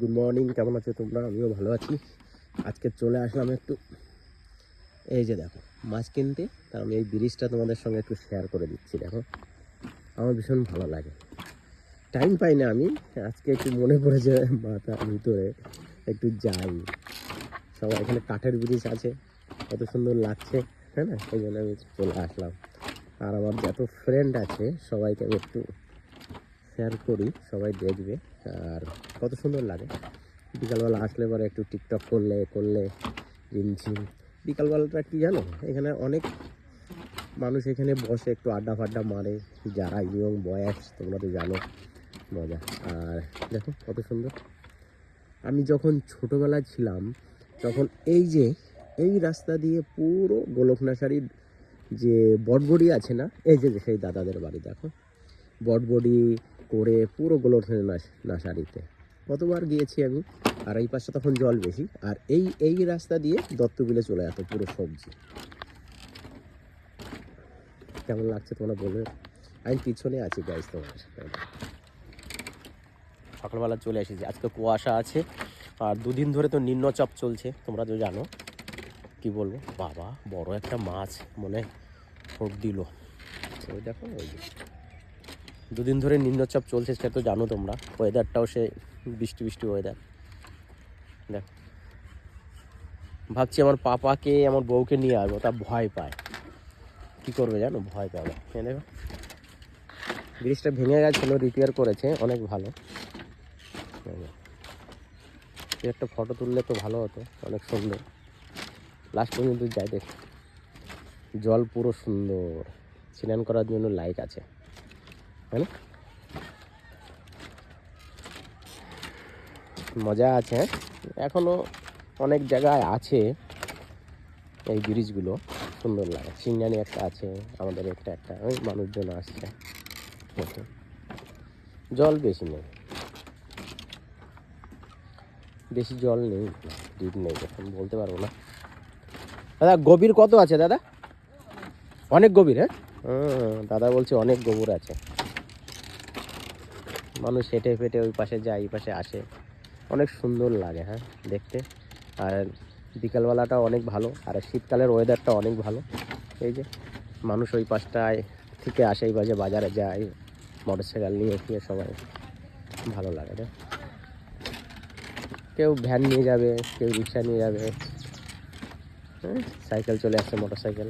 Good morning কেমন আছো তোমরা? আমিও ভালো আছি। আজকে চলে আসলাম একটু, এই যে দেখো, মাছ কিনতে। তা আমি এই ব্রিজটা তোমাদের সঙ্গে একটু শেয়ার করে দিচ্ছি, দেখো। আমার ভীষণ ভালো লাগে। টাইম পাই না আমি, আজকে একটু মনে পড়েছে মাথার ভিতরে, একটু যাই। সবাই এখানে কাঠের ব্রিজ আছে, কত সুন্দর লাগছে হ্যাঁ না? সেই জন্য আমি চলে আসলাম। আর আমার যত ফ্রেন্ড আছে, সবাইকে আমি একটু শেয়ার করি, সবাই দেখবে আর কত সুন্দর লাগে। বিকালবেলা আসলে পরে একটু টিকটক করলে করলে রিমঝিম বিকালবেলাটা কি জানো? এখানে অনেক মানুষ এখানে বসে একটু আড্ডা ফাড্ডা মারে, যারা ইয়ং বয়স, তোমরা তো জানো, মজা। আর দেখো কত সুন্দর। আমি যখন ছোটোবেলায় ছিলাম, তখন এই যে, এই রাস্তা দিয়ে পুরো গোলকনাশারির যে বটবড়ি আছে না, এই যে সেই দাদাদের বাড়ি, দেখো। বটবডি করে পুরো গোলকধারী নার্সারিতে কতবার গিয়েছি আমি আর এই পাশে তখন জল বেশি আর এই এই রাস্তা দিয়ে দত্তবিলে চলে যেত পুরো সবজি। কেমন লাগছে তোমরা বলবে? আমি পিছনে আছি গাইজ তোমার সকালবেলা চলে এসেছি। আজকে কুয়াশা আছে আর দুদিন ধরে তো নিম্নচাপ চলছে তোমরা তো জানো। কি বলব? বাবা বড় একটা মাছ মনে ঠোঁট দিল। ওই দেখো ওই দুদিন ধরে নিম্নচাপ চলছে, সেটা তো জানো তোমরা। ওয়েদারটাও সে বৃষ্টি বৃষ্টি ওয়েদার দেখ। ভাবছি আমার পাপাকে, আমার বউকে নিয়ে আসব, তা ভয় পায়। কি করবে জানো? ভয় পাবে এ দেখো। ব্রিজটা ভেঙে গেছিল রিপেয়ার করেছে, অনেক ভালো। একটা ফটো তুললে তো ভালো হতো, অনেক সুন্দর। লাস্ট পর্যন্ত যাই দেখ। জল পুরো সুন্দর। স্নান করার জন্য লাইক আছে। তাই মজা আছে হ্যাঁ? এখনও অনেক জায়গায় আছে এই ব্রিজগুলো সুন্দর লাগে সিংহানি একটা আছে আমাদের একটা একটা ওই মানুষজন আসছে জল বেশি নেই বেশি জল নেই ডিপ নেই এখন বলতে পারব না দাদা গভীর কত আছে দাদা অনেক গভীর হ্যাঁ দাদা বলছে অনেক গোবর আছে মানুষ হেঁটে ফেটে ওই পাশে যায়, এই পাশে আসে। অনেক সুন্দর লাগে হ্যাঁ দেখতে। আর বিকালবেলাটা অনেক ভালো, আর শীতকালের ওয়েদারটা অনেক ভালো। এই যে, মানুষ ওই পাশটায় থেকে আসে, এই পাশে বাজারে যায় মোটর সাইকেল নিয়ে ফিরে সবাই। ভালো লাগে রে কেউ ভ্যান নিয়ে যাবে, কেউ রিক্সা নিয়ে যাবে হ্যাঁ সাইকেল চলে আসছে মোটর সাইকেল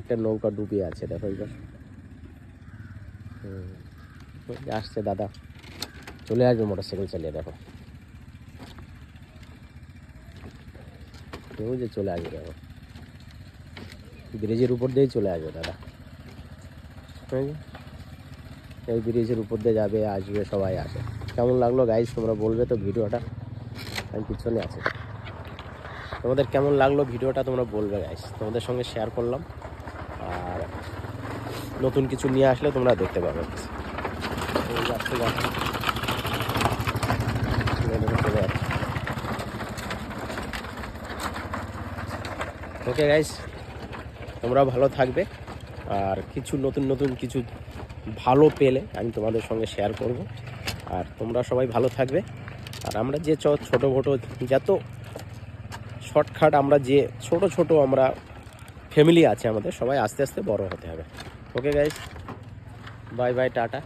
একটা নৌকা ডুবিয়ে আছে, দেখো এইবার আসছে দাদা। চলে আসবে মোটর সাইকেল চালিয়ে, দেখো। কেউ যে চলে আসবে, দেখো। ব্রিজের উপর দিয়েই চলে আসবে দাদা। এই ব্রিজের উপর দিয়ে যাবে, আসবে, সবাই আসে। কেমন লাগল গাইজ তোমরা বলবে তো ভিডিওটা। আমি পিছনে আছি। তোমাদের কেমন লাগল ভিডিওটা তোমরা বলবে গাইস তোমাদের সঙ্গে শেয়ার করলাম। আর নতুন কিছু নিয়ে আসলে তোমরা দেখতে পাবে। ওকে গাইস তোমরা ভালো থাকবে। আর কিছু নতুন নতুন কিছু ভালো পেলে আমি তোমাদের সঙ্গে শেয়ার করব। আর তোমরা সবাই ভালো থাকবে। আর আমরা যে ছোটো মোটো যত শর্টকাট আমরা যে ছোট ছোট আমরা ফ্যামিলি আছে আমাদের, সবাই আস্তে আস্তে বড় হতে হবে। Okay guys bye bye tata